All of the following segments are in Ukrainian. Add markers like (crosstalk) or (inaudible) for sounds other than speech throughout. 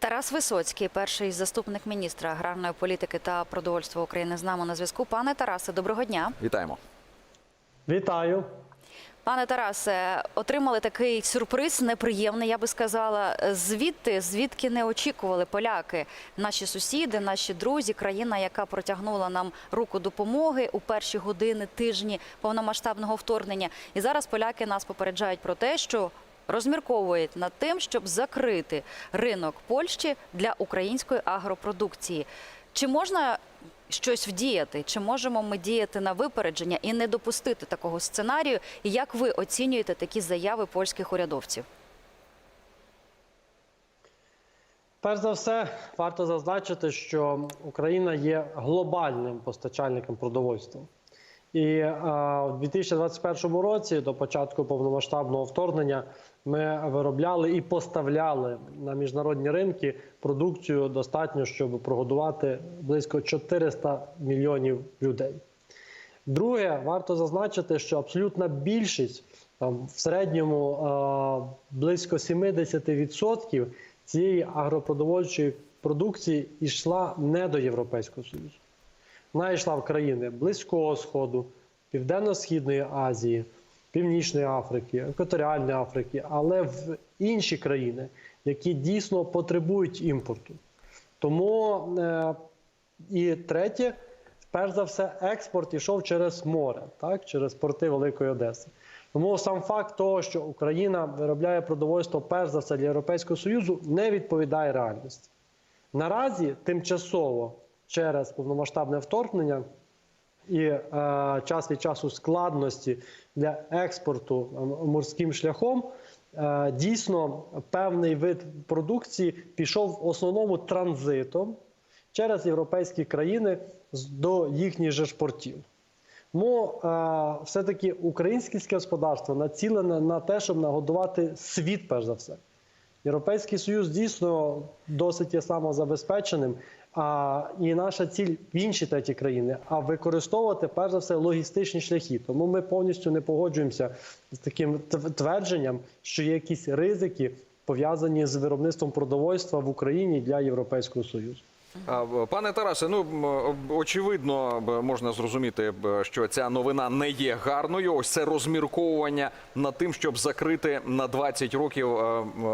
Тарас Висоцький, перший заступник міністра аграрної політики та продовольства України, з нами на зв'язку. Пане Тарасе, доброго дня. Вітаємо. Вітаю. Пане Тарасе, отримали такий сюрприз, неприємний, я би сказала. Звідти, звідки не очікували поляки, наші сусіди, наші друзі, країна, яка протягнула нам руку допомоги у перші години, тижні повномасштабного вторгнення. І зараз поляки нас попереджають про те, що розмірковують над тим, щоб закрити ринок Польщі для української агропродукції. Чи можна щось вдіяти? Чи можемо ми діяти на випередження і не допустити такого сценарію? І як ви оцінюєте такі заяви польських урядовців? Перш за все, варто зазначити, що Україна є глобальним постачальником продовольства. І е, у 2021 році, до початку повномасштабного вторгнення, ми виробляли і поставляли на міжнародні ринки продукцію достатньо, щоб прогодувати близько 400 мільйонів людей. Друге, варто зазначити, що абсолютна більшість там в середньому е, близько 70% цієї агропродовольчої продукції йшла не до Європейського Союзу. Вона в країни Близького Сходу, Південно-Східної Азії, Північної Африки, Екваторіальної Африки, але в інші країни, які дійсно потребують імпорту. Тому е, і третє, перш за все, експорт ішов через море, так, через порти Великої Одеси. Тому сам факт того, що Україна виробляє продовольство перш за все для Європейського Союзу, не відповідає реальності. Наразі тимчасово через повномасштабне вторгнення і е, час від часу складності для експорту морським шляхом. е, Дійсно, певний вид продукції пішов в основному транзитом через європейські країни до їхніх же портів. Тому е, все-таки українське господарство націлене на те, щоб нагодувати світ, перш за все. Європейський Союз дійсно досить є самозабезпеченим. А і наша ціль в інші треті країни, а використовувати перш за все логістичні шляхи. Тому ми повністю не погоджуємося з таким тв- твердженням, що є якісь ризики пов'язані з виробництвом продовольства в Україні для Європейського Союзу. Пане Тарасе, ну очевидно, можна зрозуміти, що ця новина не є гарною. Ось це розмірковування над тим, щоб закрити на 20 років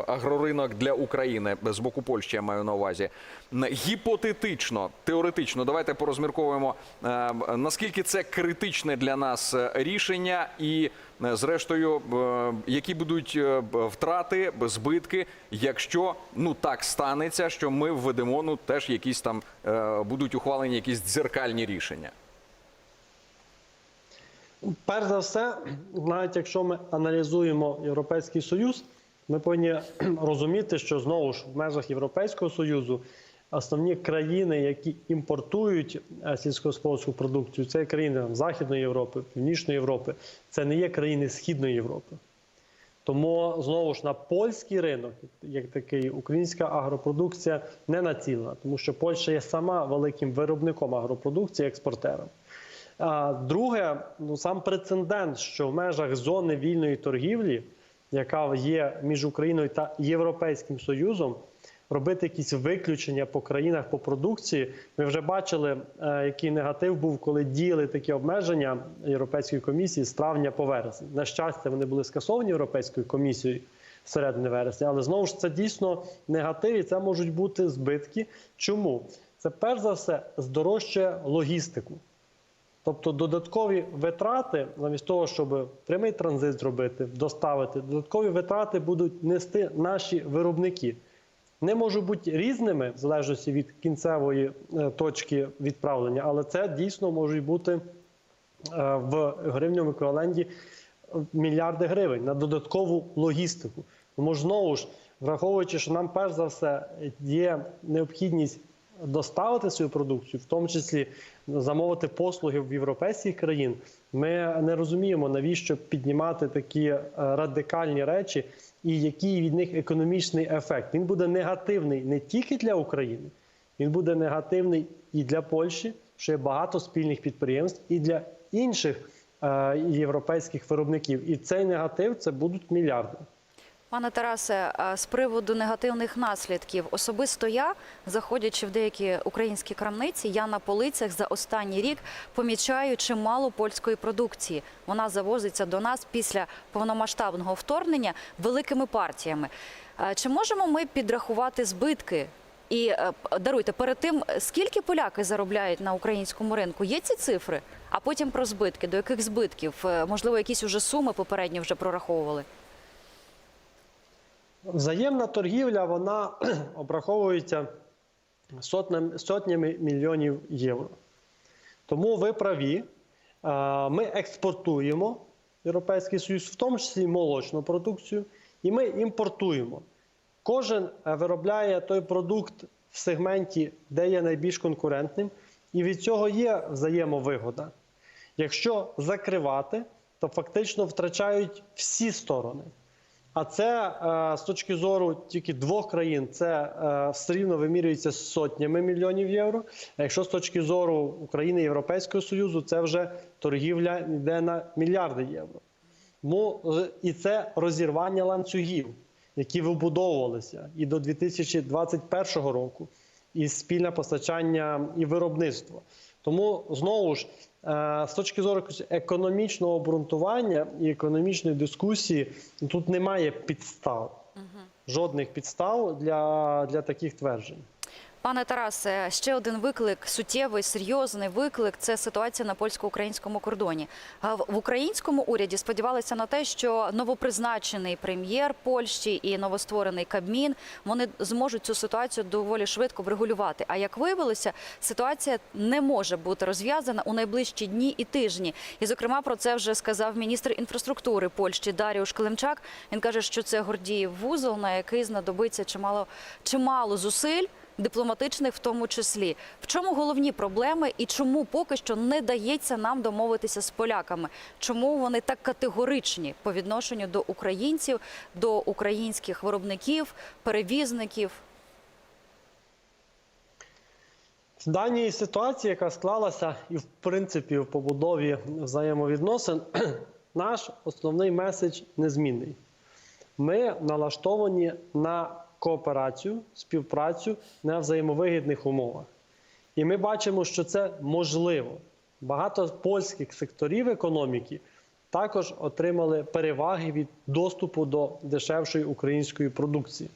агроринок для України з боку Польщі. Я маю на увазі. Гіпотетично, теоретично, давайте порозмірковуємо наскільки це критичне для нас е, рішення, і зрештою, е, які будуть е, втрати, збитки, якщо ну так станеться, що ми введемо ну теж якісь там е, будуть ухвалені якісь дзеркальні рішення. Перш за все, навіть якщо ми аналізуємо Європейський Союз, ми повинні (clears throat) розуміти, що знову ж в межах Європейського Союзу основні країни, які імпортують е, сільськогосподарську продукцію, це країни там, Західної Європи, Північної Європи, це не є країни Східної Європи. Тому знову ж на польський ринок, як такий, українська агропродукція не націлена, тому що Польща є сама великим виробником агропродукції, експортером. А друге, ну сам прецедент, що в межах зони вільної торгівлі, яка є між Україною та Європейським Союзом, робити якісь виключення по країнах по продукції. Ми вже бачили, е, який негатив був, коли діяли такі обмеження Європейської комісії з травня по вересень. На щастя, вони були скасовані Європейською комісією середини вересня, але знову ж це дійсно негатив, і це можуть бути збитки. Чому? Це перш за все здорожчує логістику. Тобто додаткові витрати, замість того, щоб прямий транзит зробити, доставити, додаткові витрати будуть нести наші виробники. Не можуть бути різними в залежності від кінцевої е, точки відправлення, але це дійсно можуть бути е, в гривньому еквіваленті мільярди гривень на додаткову логістику. Тому знову ж, враховуючи, що нам перш за все є необхідність доставити свою продукцію, в тому числі замовити послуги в європейських країн, ми не розуміємо, навіщо піднімати такі е, радикальні речі, і який від них економічний ефект. Він буде негативний не тільки для України, він буде негативний і для Польщі, що є багато спільних підприємств, і для інших е, європейських виробників. І цей негатив це будуть мільярди. Пане Тарасе, з приводу негативних наслідків, особисто я, заходячи в деякі українські крамниці, я на полицях за останній рік помічаю чимало польської продукції. Вона завозиться до нас після повномасштабного вторгнення великими партіями. Чи можемо ми підрахувати збитки? І е, даруйте перед тим, скільки поляки заробляють на українському ринку? Є ці цифри? А потім про збитки. До яких збитків? Е, Можливо, якісь уже суми попередньо вже прораховували? Взаємна торгівля вона (clears throat) обраховується сотнями, сотнями мільйонів євро. Тому ви праві. Е, Ми експортуємо Європейський Союз, в тому числі молочну продукцію, і ми імпортуємо. Кожен е, виробляє той продукт в сегменті, де є найбільш конкурентним, і від цього є взаємовигода. Якщо закривати, то фактично втрачають всі сторони. А це е, з точки зору тільки двох країн, це е, все рівно вимірюється сотнями мільйонів євро. А якщо з точки зору України і Європейського Союзу, це вже торгівля йде на мільярди євро. Тому е, і це розірвання ланцюгів, які вибудовувалися і до 2021 року, і спільне постачання і виробництво. Тому знову ж е, з точки зору економічного обґрунтування і економічної дискусії тут немає підстав, жодних підстав для, для таких тверджень. Пане Тарасе, ще один виклик, суттєвий, серйозний виклик це ситуація на польсько-українському кордоні. В українському уряді сподівалися на те, що новопризначений прем'єр Польщі і новостворений Кабмін вони зможуть цю ситуацію доволі швидко врегулювати. А як виявилося, ситуація не може бути розв'язана у найближчі дні і тижні. І зокрема про це вже сказав міністр інфраструктури Польщі Даріуш Климчак. Він каже, що це Гордіїв вузол, на який знадобиться чимало чимало зусиль дипломатичних в тому числі. В чому головні проблеми і чому поки що не дається нам домовитися з поляками? Чому вони так категоричні по відношенню до українців, до українських виробників, перевізників? В даній ситуації, яка склалася, і в принципі в побудові взаємовідносин, (clears throat) наш основний меседж незмінний. Ми налаштовані на кооперацію, співпрацю на взаємовигідних умовах. І ми бачимо, що це можливо. Багато польських секторів економіки також отримали переваги від доступу до дешевшої української продукції.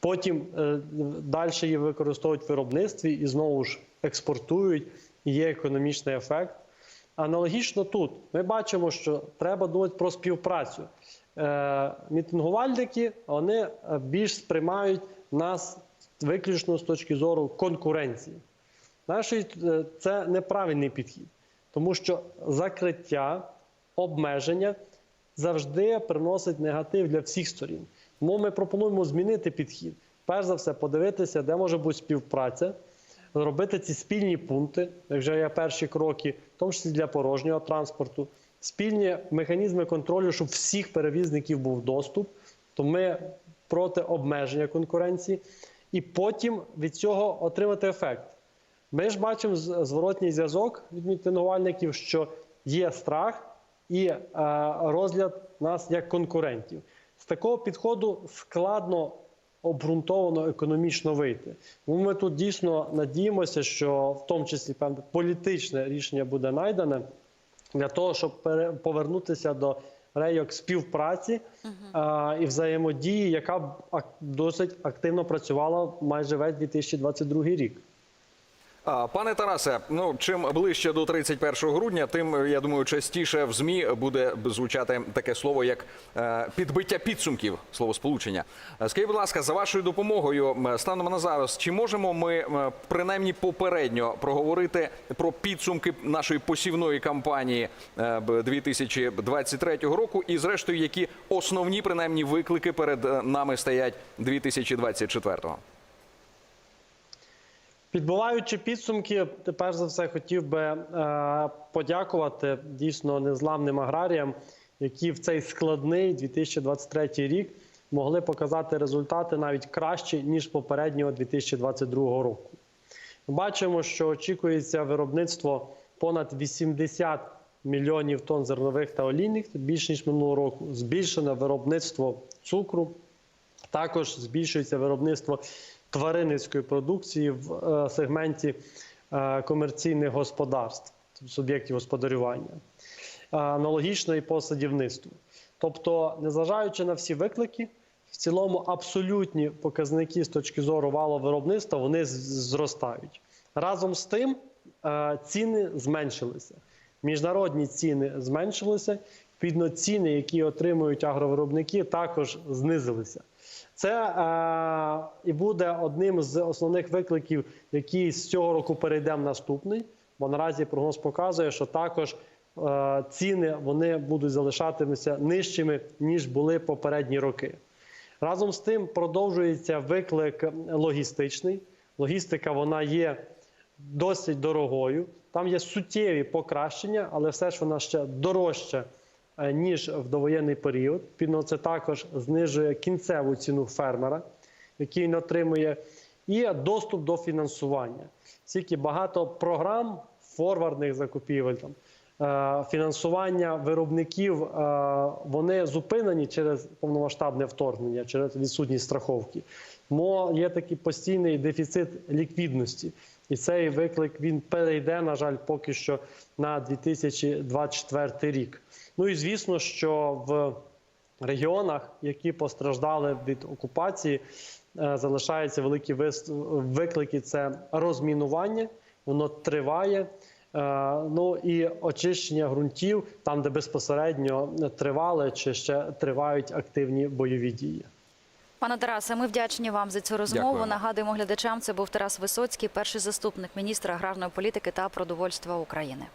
Потім е, далі її використовують в виробництві і знову ж експортують, і є економічний ефект. Аналогічно тут ми бачимо, що треба думати про співпрацю. Е, мітингувальники вони е, більш сприймають нас виключно з точки зору конкуренції. Нашої е, це неправильний підхід, тому що закриття, обмеження завжди приносить негатив для всіх сторін. Тому ми пропонуємо змінити підхід. Перш за все, подивитися, де може бути співпраця, зробити ці спільні пункти, як вже є перші кроки, в тому числі для порожнього транспорту, спільні механізми контролю, щоб всіх перевізників був доступ. То ми проти обмеження конкуренції, і потім від цього отримати ефект. Ми ж бачимо зворотній зв'язок від мітингувальників, що є страх і е, розгляд нас як конкурентів. З такого підходу складно обґрунтовано економічно вийти. Ми тут дійсно надіємося, що в тому числі певне політичне рішення буде знайдене для того, щоб повернутися до рейок співпраці а, і взаємодії, яка досить активно працювала майже весь 2022 рік. Пане Тарасе, ну чим ближче до 31 грудня, тим я думаю, частіше в змі буде звучати таке слово як е, підбиття підсумків словосполучення. Е, Скажіть, будь ласка, за вашою допомогою, станом на зараз, чи можемо ми е, принаймні попередньо проговорити про підсумки нашої посівної кампанії е, б- 2023 року, і зрештою, які основні принаймні виклики перед е, нами стоять 2024-го? Підбиваючи підсумки, перш за все хотів би е, подякувати дійсно незламним аграріям, які в цей складний 2023 рік могли показати результати навіть кращі ніж попереднього 2022 року. Ми бачимо, що очікується виробництво понад 80 мільйонів тонн зернових та олійних, більше ніж минулого року. Збільшено виробництво цукру. Також збільшується виробництво тваринницької продукції в е, сегменті е, комерційних господарств, суб'єктів господарювання. Е, Аналогічно і по садівництву. Тобто, незважаючи на всі виклики, в цілому абсолютні показники з точки зору валового виробництва вони зростають. Разом з тим ціни зменшилися. Міжнародні ціни зменшилися. Відповідно, ціни, які отримують агровиробники, також знизилися. Це е, і буде одним з основних викликів, які з цього року перейдемо наступний. Бо наразі прогноз показує, що також е, ціни вони будуть залишатимуться нижчими ніж були попередні роки. Разом з тим продовжується виклик логістичний. Логістика вона є досить дорогою. Там є суттєві покращення, але все ж вона ще дорожча ніж в довоєнний період. Відповідно, це також знижує кінцеву ціну фермера, який він отримує, і доступ до фінансування. Скільки багато програм форвардних закупівель там. е, Фінансування виробників е, вони зупинені через повномасштабне вторгнення, через відсутність страховки. Тому є такий постійний дефіцит ліквідності, і цей виклик він перейде, на жаль, поки що на 2024 рік. Ну і звісно, що в регіонах, які постраждали від окупації, е, залишаються великі виклики. Це розмінування, воно триває. Е, Ну і очищення ґрунтів там, де безпосередньо тривали чи ще тривають активні бойові дії. Пане Тарасе, ми вдячні вам за цю розмову. Дякую. Нагадуємо глядачам, це був Тарас Висоцький, перший заступник міністра аграрної політики та продовольства України.